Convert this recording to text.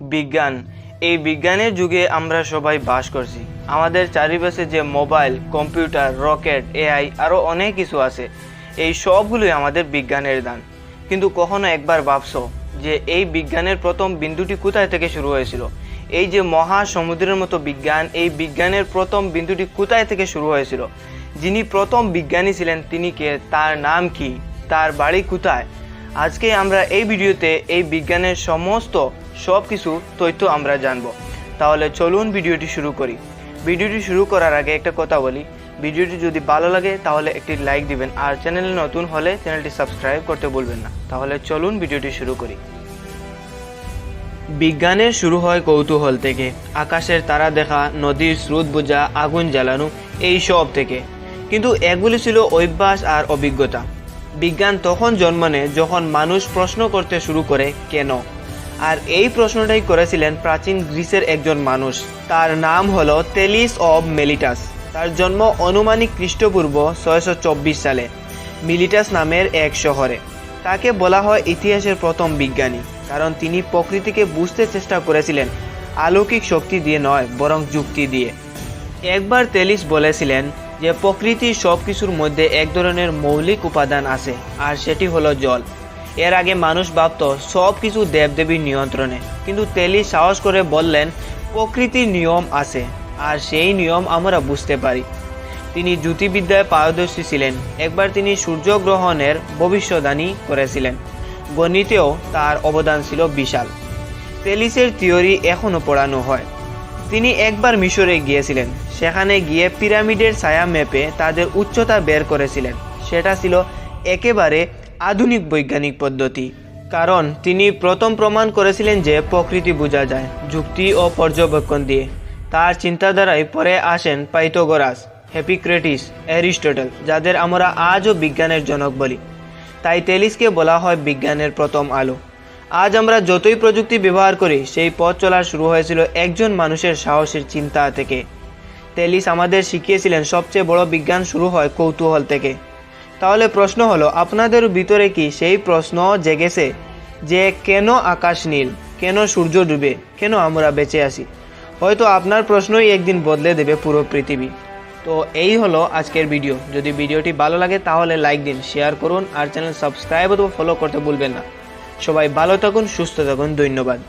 বিজ্ঞান। এই বিজ্ঞানের যুগে আমরা সবাই বাস করছি। আমাদের চারিপাশে যে মোবাইল, কম্পিউটার, রকেট, এআই আরও অনেক কিছু আছে। এই সবগুলোই আমাদের বিজ্ঞানের দান। কিন্তু কখনো একবার ভাবছ যে এই বিজ্ঞানের প্রথম বিন্দুটি কোথায় থেকে শুরু হয়েছিল? এই যে মহা সমুদ্রের মতো বিজ্ঞান, এই বিজ্ঞানের প্রথম বিন্দুটি কোথায় থেকে শুরু হয়েছিল? যিনি প্রথম বিজ্ঞানী ছিলেন, তিনি কে? তার নাম কি? তার বাড়ি কোথায়? আজকে আমরা এই ভিডিওতে এই বিজ্ঞানের সমস্ত সব কিছু তথ্য আমরা জানব। তাহলে চলুন ভিডিওটি শুরু করি। ভিডিওটি শুরু করার আগে একটা কথা বলি। ভিডিওটি যদি ভালো লাগে, তাহলে একটি লাইক দিবেন। আর চ্যানেলে নতুন হলে চ্যানেলটি সাবস্ক্রাইব করতে ভুলবেন না। তাহলে চলুন ভিডিওটি শুরু করি। বিজ্ঞানের শুরু হয় কৌতূহল থেকে। আকাশের তারা দেখা, নদীর স্রোত বোঝা, আগুন জ্বালানো, এই সব থেকে। কিন্তু এগুলি ছিল অভ্যাস আর অভিজ্ঞতা। বিজ্ঞান তখন জন্ম নেয় যখন মানুষ প্রশ্ন করতে শুরু করে, কেন? আর এই প্রশ্নটাই করেছিলেন প্রাচীন গ্রিসের একজন মানুষ। তার নাম হলো তেলিস অব মেলিটাস। তার জন্ম অনুমানিক খ্রিস্টপূর্ব ছয়শো চব্বিশ সালে মিলিটাস নামের এক শহরে। তাকে বলা হয় ইতিহাসের প্রথম বিজ্ঞানী, কারণ তিনি প্রকৃতিকে বুঝতে চেষ্টা করেছিলেন আলৌকিক শক্তি দিয়ে নয়, বরং যুক্তি দিয়ে। একবার তেলিস বলেছিলেন যে প্রকৃতির সব কিছুর মধ্যে এক ধরনের মৌলিক উপাদান আছে, আর সেটি হলো জল। এর আগে মানুষ ভাবত সব কিছু দেবদেবীর নিয়ন্ত্রণে, কিন্তু তেলি সাহস করে বললেন, প্রকৃতির নিয়ম আছে, আর সেই নিয়ম আমরা বুঝতে পারি। তিনি জ্যোতির্বিদ্যায় পারদর্শী ছিলেন। একবার তিনি সূর্যগ্রহণের ভবিষ্যদ্বাণী করেছিলেন। গণিতেও তার অবদান ছিল বিশাল। তেলিসের থিওরি এখনও পড়ানো হয়। তিনি একবার মিশরে গিয়েছিলেন। সেখানে গিয়ে পিরামিডের ছায়া মেপে তাদের উচ্চতা বের করেছিলেন। সেটা ছিল একেবারে আধুনিক বৈজ্ঞানিক পদ্ধতি। কারণ তিনি প্রথম প্রমাণ করেছিলেন যে প্রকৃতি বোঝা যায় যুক্তি ও পর্যবেক্ষণ দিয়ে। তার চিন্তাধারায় পরে আসেন পাইথোগোরাস হ্যাপিক্রেটিস অ্যারিস্টটল, যাদের আমরা আজও বিজ্ঞানের জনক বলি। তাই টেলিসকে বলা হয় বিজ্ঞানের প্রথম আলো। আজ আমরা যতই প্রযুক্তি ব্যবহার করি, সেই পথ চলা শুরু হয়েছিল একজন মানুষের সাহসের চিন্তা থেকে। টেলিস আমাদের শিখিয়েছিলেন সবচেয়ে বড় বিজ্ঞান শুরু হয় কৌতূহল থেকে। তাহলে প্রশ্ন হলো, আপনাদের ভিতরে কি সেই প্রশ্ন জেগেছে যে কেন আকাশ নীল? কেন সূর্য ডুবে? কেন আমরা বেঁচে আসি হয়তো আপনার প্রশ্নই একদিন বদলে দেবে পুরো পৃথিবী। তো এই হলো আজকের ভিডিও। যদি ভিডিওটি ভালো লাগে, তাহলে লাইক দিন, শেয়ার করুন, আর চ্যানেল সাবস্ক্রাইব অথবা ফলো করতে ভুলবেন না। সবাই ভালো থাকুন, সুস্থ থাকুন, ধন্যবাদ।